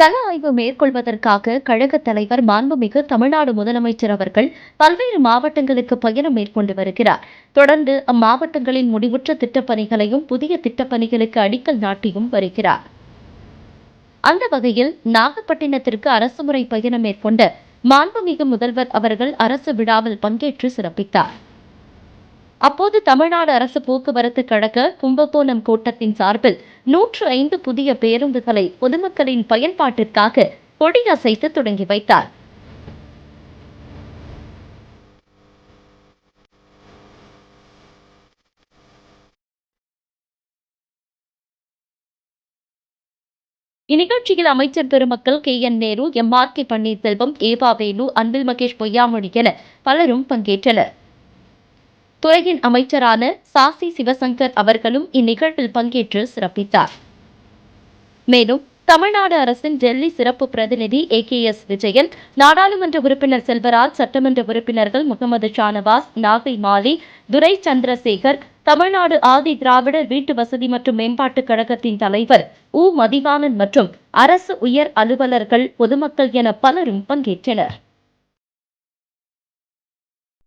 கள ஆய்வு மேற்கொள்வதற்காக கழக தலைவர் மாண்புமிகு தமிழ்நாடு முதலமைச்சர் அவர்கள் பல்வேறு மாவட்டங்களுக்கு பயணம் மேற்கொண்டு வருகிறார். தொடர்ந்து அம்மாவட்டங்களின் முடிவுற்ற திட்டப்பணிகளையும் புதிய திட்டப்பணிகளுக்கு அடிக்கல் நாட்டியும் வருகிறார். அந்த வகையில் நாகப்பட்டினத்திற்கு அரசு முறை பயணம் மேற்கொண்ட மாண்புமிகு முதல்வர் அவர்கள் அரசு விழாவில் பங்கேற்று சிறப்பித்தார். அப்போது தமிழ்நாடு அரசு போக்குவரத்து கழக கும்பகோணம் கூட்டத்தின் சார்பில் நூற்று ஐந்து புதிய பேருந்துகளை பொதுமக்களின் பயன்பாட்டிற்காக கொடியசைத்து தொடங்கி வைத்தார். இந்நிகழ்ச்சியில் அமைச்சர் பெருமக்கள் K N Nehru M R K Panneerselvam ஏபா Velu Anbil Mahesh Poyyamozhi என பலரும் பங்கேற்றனர். துறையின் அமைச்சரான சாசி சிவசங்கர் அவர்களும் இந்நிகழ்வில் பங்கேற்று சிறப்பித்தார். மேலும் தமிழ்நாடு அரசின் டெல்லி சிறப்பு பிரதிநிதி ஏ கே எஸ் விஜயன் நாடாளுமன்ற உறுப்பினர் செல்வராஜ் சட்டமன்ற உறுப்பினர்கள் முகமது ஷானவாஸ் நாகை மாலி துரை சந்திரசேகர் தமிழ்நாடு ஆதி திராவிடர் வீட்டு வசதி மற்றும் மேம்பாட்டுக் கழகத்தின் தலைவர் உ. மதிவாணன் மற்றும் அரசு உயர் அலுவலர்கள் பொதுமக்கள் என பலரும் பங்கேற்றனர்.